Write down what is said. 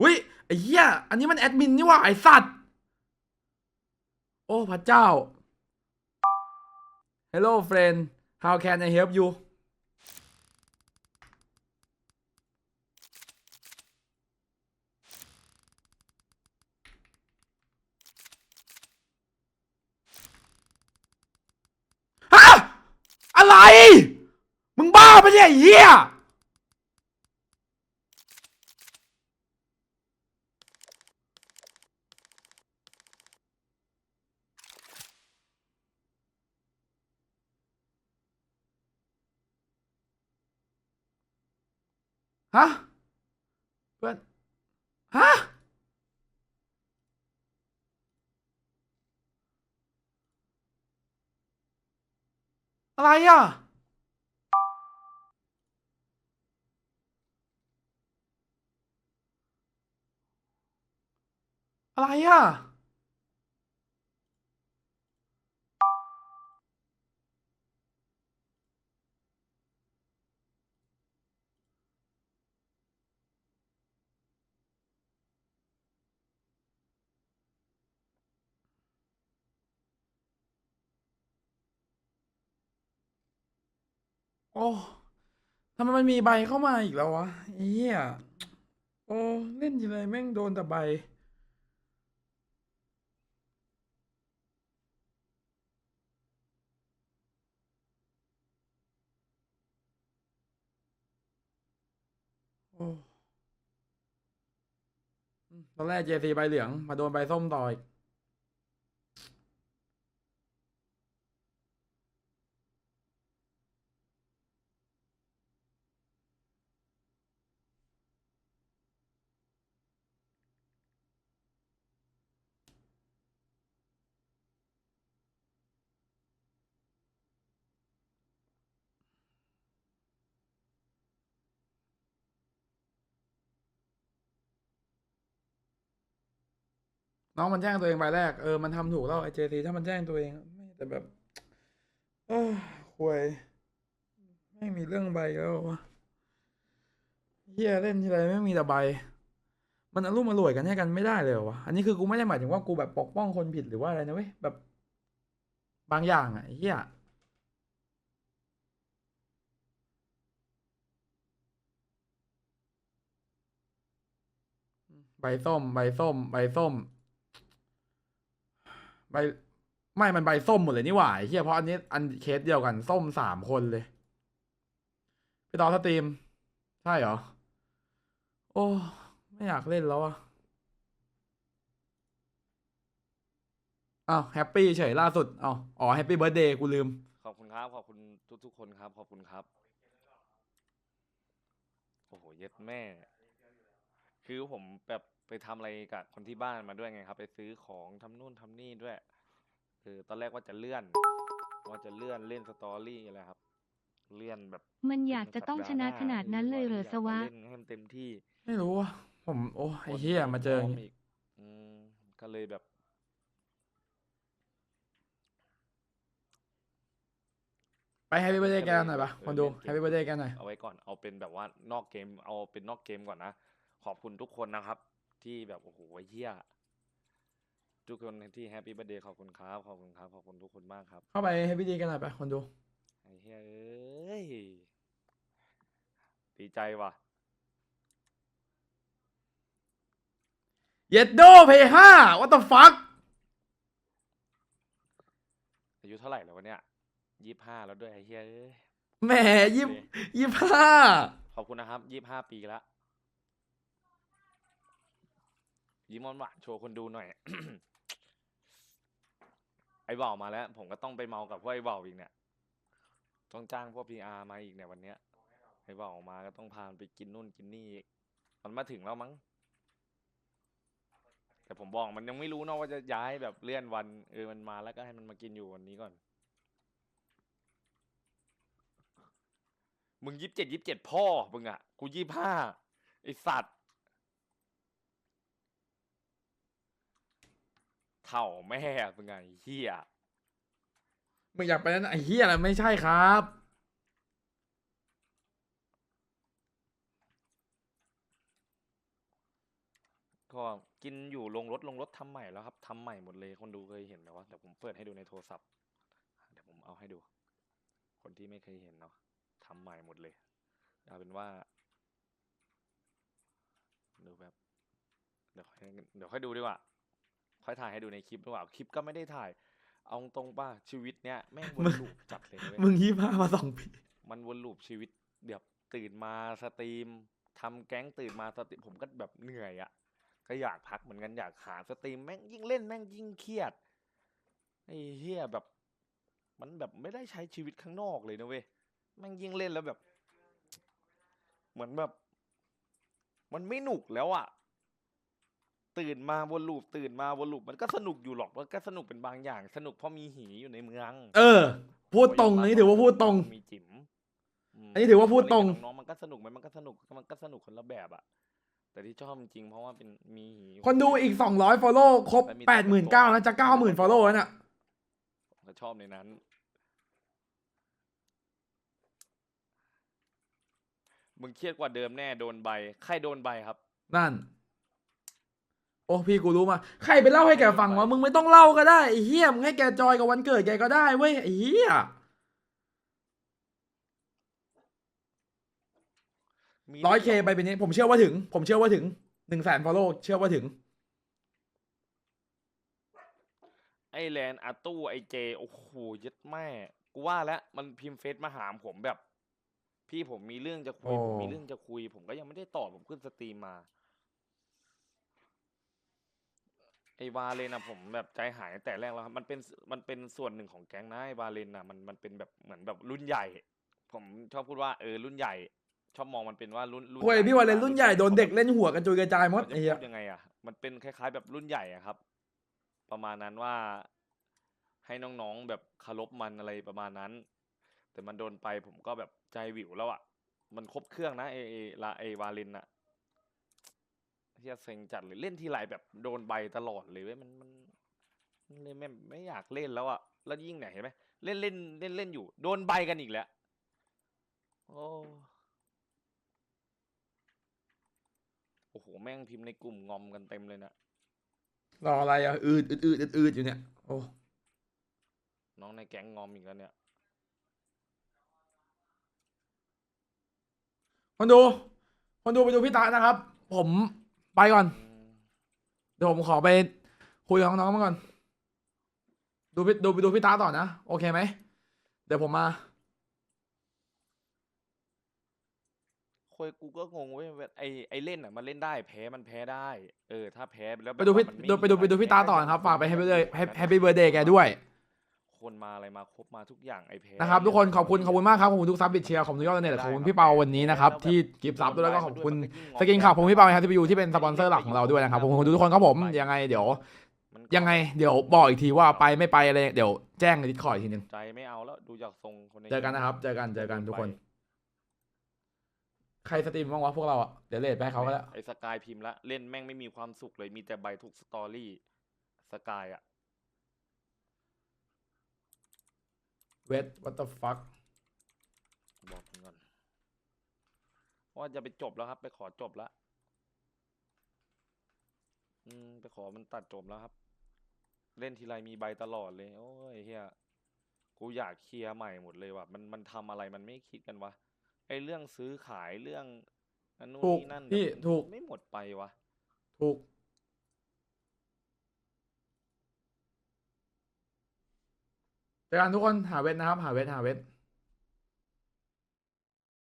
อุ้ยไอ้เหี้ยอันนี้มันแอดมินนี่ว่าไอ้สัตว์ โอ้พระเจ้า Hello friend how can I help you ฮะอะไร มึงบ้าปะเนี่ยไอ้เหี้ย ฮะเพื่อนฮะอะไรอะ อะไรอะ โอ้ทำไมมันมีใบเข้ามาอีกแล้ววะไอ้เหี้ยโอ้เล่นทีไรแม่งโดนแต่ใบ โอ้อืมตอนแรกเจซีใบเหลือง มาโดนใบส้มต่ออีก น้องมันแจ้งตัวเองใบแรก เออ มันทำถูกแล้วไอ้เจซีถ้ามันแจ้งตัวเองไม่แต่แบบเออห่วย ไม่มีเรื่องใบแล้ววะเฮียเล่นทีไรไม่มีแต่ใบ มันอารมณ์มารวยกันให้กันไม่ได้เลยวะอันนี้คือกูไม่ได้หมายถึงว่ากูแบบปกป้องคนผิดหรือว่าอะไรนะเว้ยแบบ บางอย่างอะเฮียใบส้ม ใบส้ม ใบส้ม ใบไม่มันใบส้มหมดเลยนี่หว่าเฮียเพราะอันนี้อันเคสเดียวกันส้มสามคนเลยพี่ต่อสตรีม ใช่เหรอ โอ้ ไม่อยากเล่นแล้วอะอ้าวแฮปปี้เฉยล่าสุดอ้าวอ๋อแฮปปี้เบิร์ดเดย์กูลืม ขอบคุณครับ ขอบคุณทุกๆคนครับ ขอบคุณครับ โอ้โห เย็ดแม่ คือผมแบบไปทำอะไรกับคนที่บ้านมาด้วยไงครับ ไปซื้อของทำนู่นทำนี่ด้วย คือตอนแรกว่าจะเลื่อน ว่าจะเลื่อนเล่นสตอรี่อะไรครับ เลื่อนแบบมันอยากจะต้องชนะขนาดนั้นเลยเหรอสวะ เล่นให้มันเต็มที่ ไม่รู้อะผมโอ้ไอ้เฮียมาเจออย่างพร้งี้กอืมก็เลยแบบ ไปแฮปปี้เบิร์ดเดย์กันหน่อยปะเออคนดูเล่นเกมแฮปปี้เบิร์ดเดย์กันหน่อย เอาไว้ก่อนเอาเป็นแบบว่านอกเกม เอาเป็นนอกเกมก่อนนะ ขอบคุณทุกคนนะครับ ที่แบบโอ้โหเฮียทุกคนที่แฮปปี้ i r t h d เดย์ขอบคุณครับ ขอบคุณครับ ขอบคุณทุกคนมากครับเข้าไปแฮปปี้เดย์กันหน่อยปะคนดูไอ้เฮียเอ้ยดีใจว่ะ เย็ดโดเพย์ห้า what the fuck อายุเท่าไหร่แล้ววะเนี่ยยี่ห้าแล้วด้วยไอ้เฮียเอ้ยแหมยี่ยี่ห้าขอบคุณนะครับยี่ห้าปีละ ยิ้มหวานๆโชว์คนดูหน่อย ไอ้เบามาแล้ว ผมก็ต้องไปเมากับพวกไอ้เบาอีกเนี่ยต้องจ้างพวกพีอาร์มาอีกเนี่ยวันเนี้ยไอ้เบามาก็ต้องพานไปกินนู่นกินนี่อีกมันมาถึงแล้วมั้งแต่ผมบอกมันยังไม่รู้เนอะว่าจะย้ายแบบเลื่อนวันเออมันมาแล้วก็ให้มันมากินอยู่วันนี้ก่อน มึงยี่สิบเจ็ดยี่สิบเจ็ดพ่อมึงอะกูยี่ห้าไอสัตว์ เถ่าแม่มึงไงเฮียมึงอยากไปนั้นไอ้เฮียอะไรไม่ใช่ครับ ก็กินอยู่ลงรถลงรถทำใหม่แล้วครับทำใหม่หมดเลยคนดูเคยเห็นไหมวะเดี๋ยวผมเปิดให้ดูในโทรศัพท์เดี๋ยวผมเอาให้ดู คนที่ไม่เคยเห็นเนาะทำใหม่หมดเลยเอาเป็นว่าดูแบบเดี๋ยวค่อยเดี๋ยวค่อยดูดีกว่า ค่อยถ่ายให้ดูในคลิปดีกว่าคลิปก็ไม่ได้ถ่าย เอาตรงป่ะชีวิตเนี้ยแม่งวนลูปจัดเลยนะเว้ยมึงยี่ห้ามาสองปีมันวนลูปชีวิตแบบตื่นมาสตรีมทำแก๊งตื่นมาสตรีมผมก็แบบเหนื่อยอะ่ะก็อยากพักเหมือนกันอยากหาสตรีมแม่งยิ่งเล่นแม่งยิ่งเครียดไอ้เฮียแบบ มันแบบไม่ได้ใช้ชีวิตข้างนอกเลยนะเว้ยแม่งยิ่งเล่นแล้วแบบ เหมือนแบบ มันไม่หนุกแล้วอะ่ะ ตื่นมาวนลูปตื่นมาวนลูปมันก็สนุกอยู่หรอกมันก็สนุกเป็นบางอย่าง สนุกเพราะมีหีอยู่ในเมืองเออ พูดตรงอันนี้ถือว่าพูดตรง มีจิ๋มมอันนี้ถือว่าพูดตรงเล่นกับน้องๆมันก็สนุกไหมมันก็สนุกมันก็สนุกคนละแบบอะแต่ที่ชอบจริงๆเพราะว่าเป็นมีหีอยู่คนดูอีกสองร้อยฟอลโล่ครบแต่มีแปแต่ดหมื่นเก้านะจะเก้าหมื่นฟอลโล่แล้วน่ะผมก็ชอบในนั้น มึงเครียดกว่าเดิมแน่โดนใบ ใครโดนใบครับ นั่น โอ้พี่กูรู้มา ใครไปเล่าให้แกฟังวะมึงไม่ต้องเล่าก็ได้ไอ้เฮียมึงให้แกจอยกับวันเกิดแกก็ได้เว้ยไอ้เฮียมีร้อยเครื่องไปเป็นนี้ ผมเชื่อว่าถึง ผมเชื่อว่าถึงหนึ่งแสนฟอลโล่เชื่อว่าถึง ไอแลนด์อาตู้ไอเจโอ้โหยัดแม่ กูว่าแล้วมันพิมพ์เฟซมาหามผมแบบ พี่ผมมีเรื่องจะคุยโอ้ผมมีเรื่องจะคุย ผมก็ยังไม่ได้ตอบผมขึ้นสตรีมมา ไอวาเลนอะผมแบบใจหายตั้งแต่แรกแล้วครับมันเป็นมันเป็นส่วนหนึ่งของแก๊งนะไอวาเลนอะมันมันเป็นแบบเหมือนแบบรุ่นใหญ่ ผมชอบพูดว่าเออรุ่นใหญ่ ชอบมองมันเป็นว่ารุ่นรุ่นโอ้ยใหญ่พี่วาเลนรุ่นใหญ่โดนเด็กขาแบบเล่นหัวกันจุยกระจายหมดเขาจะไอ้เหี้ย พูดยังไงอะมันเป็นคล้าย ๆ แบบรุ่นใหญ่อะครับ ประมาณนั้นว่า ให้น้องๆแบบเคารพมันอะไรประมาณนั้น แต่มันโดนไปผมก็แบบใจหวิวแล้วอะมันครบเครื่องนะไอไอลาไอวาเลนอะ เฮียเซ็งจัดเลยเล่นทีไรแบบโดนใบตลอดเลยเว้ยมันมันมันเลยไม่ไม่อยากเล่นแล้วอะแล้วยิ่งไหนยเห็นไหมเล่นเล่นเล่นเล่นอยู่ โดนใบกันอีกแล้วโอ้โอ้โหแม่งพิมพ์ในกลุ่มงอมกันเต็มเลยนะรออะไรอะอืดอืดอืดอืดอืดอยู่เนี่ยโอ้น้องในแก๊งงอมอีกแล้วเนี่ยคนดูคนดูไปดูพี่ตานะครับ ผม ไปก่อนอืมเดี๋ยวผมขอไปคุยกับน้องๆมาก่อน ดูพี่ดูไปดูพี่ตาต่อนะ โอเคไหม เดี๋ยวผมมา คุยกูก็งงเว้ยแบบไอไอเล่นอะมันเล่นได้แพ้มันแพ้ได้ เออ ถ้าแพ้แล้วไปดูพี่แบบว่ามันม่ดูไปดูมีไปดูพี่ตาต่อนะครับ ฝากไปให้ไปเลยแฮปปี้เบ t ร์ a เดย์แกด้วย คนมาอะไรมาครบมาทุกอย่างไอแพ้นะครับทุกคนขอบคุณขอบคุณมากครับขอบคุณทุกซับบิดเชียร์ขอบคุณยอดเน็ตขอบคุณพี่เปาวันนี้นะครับที่กิฟต์ซับด้วยแล้วก็ขอบคุณสกินข่าวผมพี่เปานะครับที่ไปอยู่ที่เป็นสปอนเซอร์หลักของเราด้วยนะครับขอบคุณทุกคนครับผมยังไงเดี๋ยวมันก็ยังไงเดี๋ยวบอกอีกทีว่าไปไม่ไปอะไรเดี๋ยวแจ้งในดิสคอร์ดอีกทีหนึงใจไม่เอาแล้วดูจากทรงคนในเจอกันนะครับ เจอกันเจอกันทุกคน ใครสตรีมบ้างวะพวกเราอะเดี๋ยวเลทไปให้เขาก็แล้วไอสกายพิมพ์ละเล่นแม่งไม่มีความสุขเลยมีแต่ใบทุกสตอรี่สกายอะ เวท what the fuck บอกมันก่อนว่าจะไปจบแล้วครับ ไปขอจบแล้วอืมไปขอมันตัดจบแล้วครับ เล่นทีไรมีใบตลอดเลย โอ้ยเฮียกูอยากเคลียร์ใหม่หมดเลยว่ะมันมันทำอะไรมันไม่คิดกันวะไอเรื่องซื้อขายเรื่องอันนู้นถูกนี่นั่นพี่แบบถูก ไม่หมดไปวะถูก เจอกันทุกคนหาเวทนะครับ หาเวทหาเวท